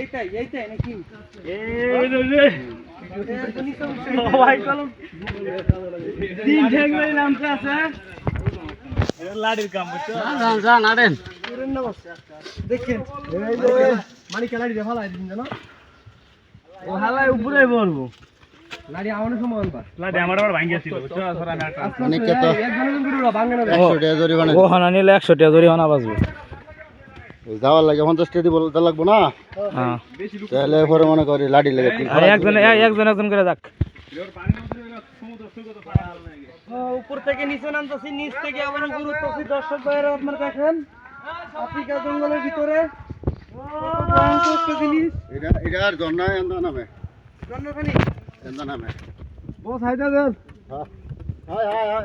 এইটাই এইটাই নাকি? দেখেন মানে খেলাড়ি রে ফালাই দিন জানো? ও হালাই উপরে পড়ব লাড়ি আমার সমান বা লাডি আমার আবার ভাঙ্গি আছিল বুঝছ? ধরা আমি একটা অনেকে তো এক জনের করে ভাঙে না। একশো টাকা জরিমানা। ও হানা নিলে একশো টাকা জরিমানা বাঁচবো। যাওয়ার লাগে পঞ্চাশ টাকা দিব লাগবো না? হ্যাঁ। তাহলে পরে মনে করি লাডি লেগে একজন একজন একজন করে যাক। উপর থেকে নিচে নামতেছি নিচ থেকে আবার উঠতেছি দর্শক ভাইয়েরা আপনার দেখেন আফ্রিকা জঙ্গলের ভিতরে কত জিনিস। এটা এটা আর ঝর্ণা এন্দা নামে। জন্মখানি এন্দা নামে। বস হাইদা দেন হ্যাঁ। হাই হাই হাই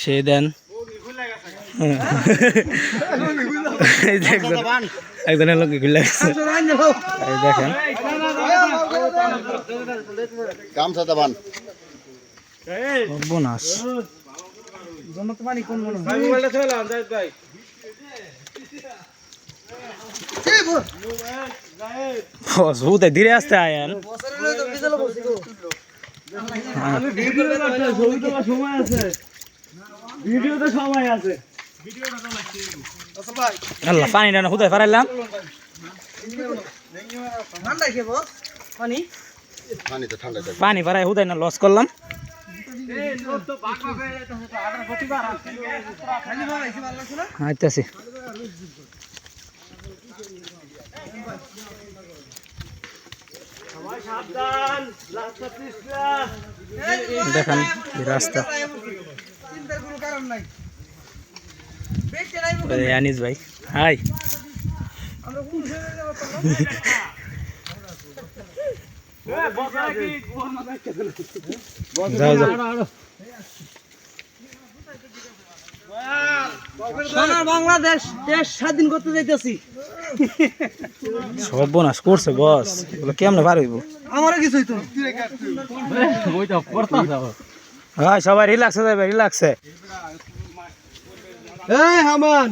সে দেন। একজনের লোক ঘুরলে গেছে। দেখেন। গামছা দাবান বোনাস ধীরে আসতে আয়েন। সময় আছে। ভিডিওতে সময় আছে। আল্লাহ পানিটা না খেবো পানি? পানি তো ঠান্ডা থাকবে। পানি ফারাই হুদায় না লস করলাম। আইতাছি। দেখেন রাস্তা। আনিস ভাই। হাই। যাও যাও। সোনার বাংলাদেশ দেশ স্বাধীন করতে যাইতেছি। সব বোনাস করছে বস। বলে কেমনে পার হইব? আমারও কিছু হইতো হ্যাঁ সবাই রিল্যাক্সে যাবে রিল্যাক্সে এই হামান।